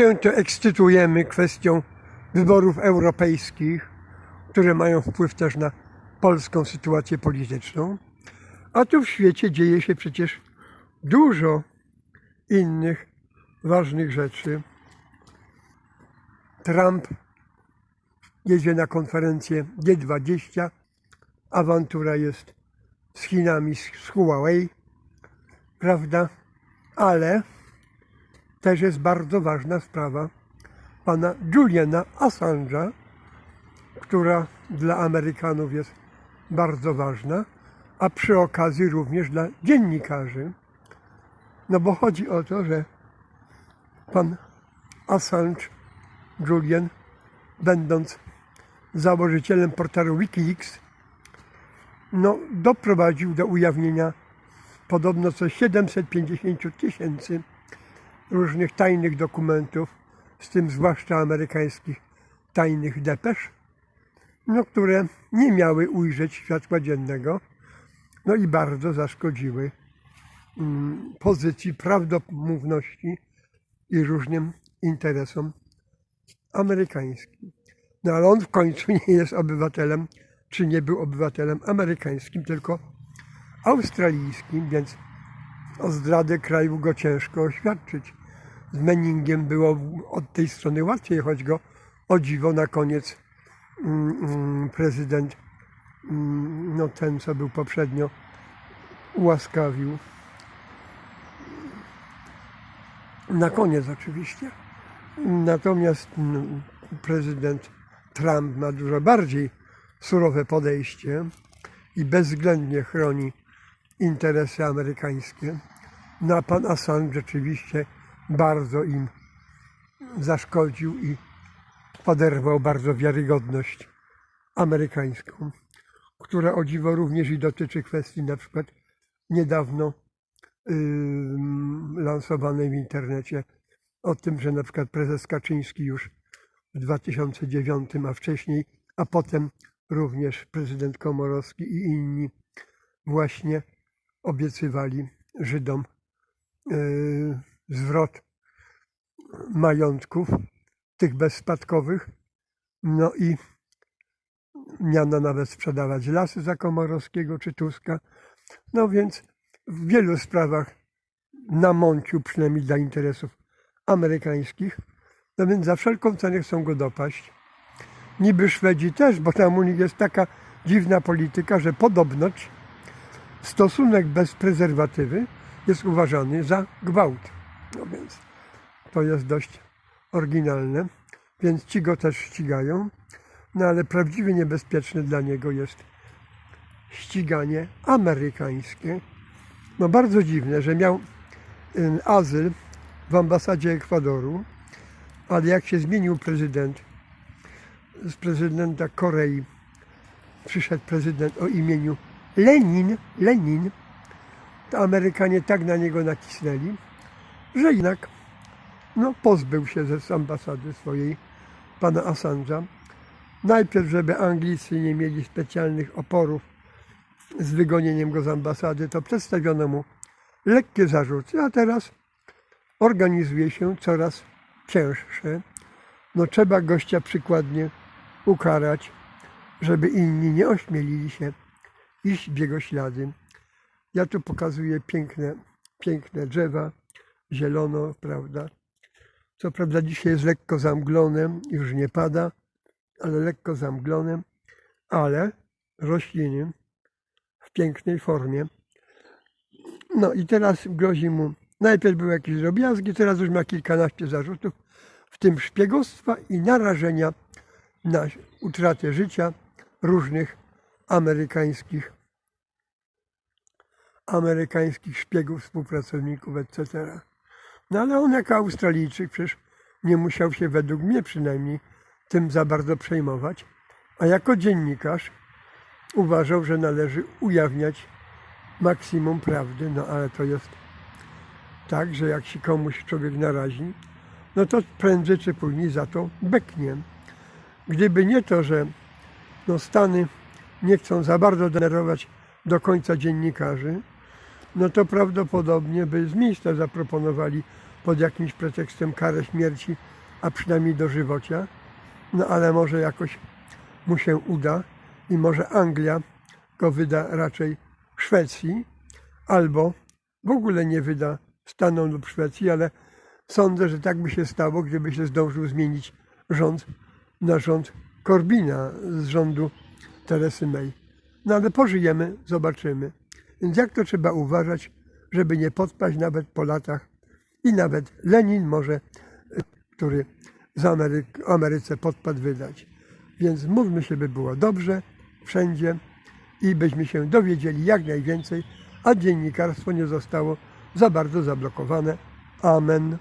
się to ekscytujemy kwestią wyborów europejskich, które mają wpływ też na polską sytuację polityczną. A tu w świecie dzieje się przecież dużo innych ważnych rzeczy. Trump jedzie na konferencję G20. Awantura jest z Chinami, z Huawei, prawda? Ale też jest bardzo ważna sprawa pana Juliana Assange'a, która dla Amerykanów jest bardzo ważna, a przy okazji również dla dziennikarzy. No bo chodzi o to, że pan Assange, Julian, będąc założycielem portalu Wikileaks, no, doprowadził do ujawnienia podobno co 750 tysięcy różnych tajnych dokumentów, z tym zwłaszcza amerykańskich tajnych depesz, no, które nie miały ujrzeć światła dziennego, no i bardzo zaszkodziły mm, pozycji prawdomówności i różnym interesom amerykańskim. No ale on w końcu nie jest obywatelem, czy nie był obywatelem amerykańskim, tylko australijskim, więc o zdradę kraju go ciężko oświadczyć. Z Menningiem było od tej strony łatwiej, choć go o dziwo na koniec mm, mm, prezydent, mm, no ten co był poprzednio, ułaskawił. Na koniec oczywiście. Natomiast prezydent Trump ma dużo bardziej surowe podejście i bezwzględnie chroni interesy amerykańskie. No pan Assange rzeczywiście bardzo im zaszkodził i poderwał bardzo wiarygodność amerykańską, która o dziwo również i dotyczy kwestii na przykład niedawno yy, lansowanej w internecie o tym, że na przykład prezes Kaczyński już w 2009, a wcześniej, a potem również prezydent Komorowski i inni właśnie obiecywali Żydom yy, zwrot majątków, tych bezspadkowych, no i miano nawet sprzedawać lasy za Komorowskiego czy Tuska. No więc w wielu sprawach namącił, przynajmniej dla interesów amerykańskich, no więc za wszelką cenę chcą go dopaść. Niby Szwedzi też, bo tam u nich jest taka dziwna polityka, że podobnoć stosunek bez prezerwatywy jest uważany za gwałt. No więc to jest dość oryginalne, więc ci go też ścigają. No ale prawdziwie niebezpieczne dla niego jest ściganie amerykańskie. No bardzo dziwne, że miał azyl w ambasadzie Ekwadoru, ale jak się zmienił prezydent, z prezydenta Korei przyszedł prezydent o imieniu Lenin, Lenin, to Amerykanie tak na niego nacisnęli, że jednak no, pozbył się z ambasady swojej pana Assange'a. Najpierw, żeby Anglicy nie mieli specjalnych oporów z wygonieniem go z ambasady, to przedstawiono mu lekkie zarzuty, a teraz organizuje się coraz cięższe. No trzeba gościa przykładnie ukarać, żeby inni nie ośmielili się iść w jego ślady. Ja tu pokazuję piękne, piękne drzewa, zielono, prawda. Co prawda dzisiaj jest lekko zamglone, już nie pada, ale lekko zamglone, ale rośliny w pięknej formie. No i teraz grozi mu, najpierw były jakieś drobiazgi, teraz już ma kilkanaście zarzutów, w tym szpiegostwa i narażenia na utratę życia różnych amerykańskich amerykańskich szpiegów, współpracowników, etc. No ale on jako Australijczyk przecież nie musiał się według mnie przynajmniej tym za bardzo przejmować, a jako dziennikarz uważał, że należy ujawniać maksimum prawdy, no ale to jest tak, że jak się komuś człowiek narazi, no to prędzej czy później za to beknie. Gdyby nie to, że no Stany nie chcą za bardzo denerwować do końca dziennikarzy, no to prawdopodobnie by z miejsca zaproponowali pod jakimś pretekstem karę śmierci, a przynajmniej dożywocia. No ale może jakoś mu się uda i może Anglia go wyda raczej Szwecji, albo w ogóle nie wyda Stanom lub Szwecji, ale sądzę, że tak by się stało, gdyby się zdążył zmienić rząd na rząd Corbina z rządu Teresy May. No ale pożyjemy, zobaczymy. Więc jak to trzeba uważać, żeby nie podpaść nawet po latach i nawet Lenin może, który z Ameryk- Ameryce podpadł wydać. Więc mówmy się, by było dobrze wszędzie i byśmy się dowiedzieli jak najwięcej, a dziennikarstwo nie zostało za bardzo zablokowane. Amen.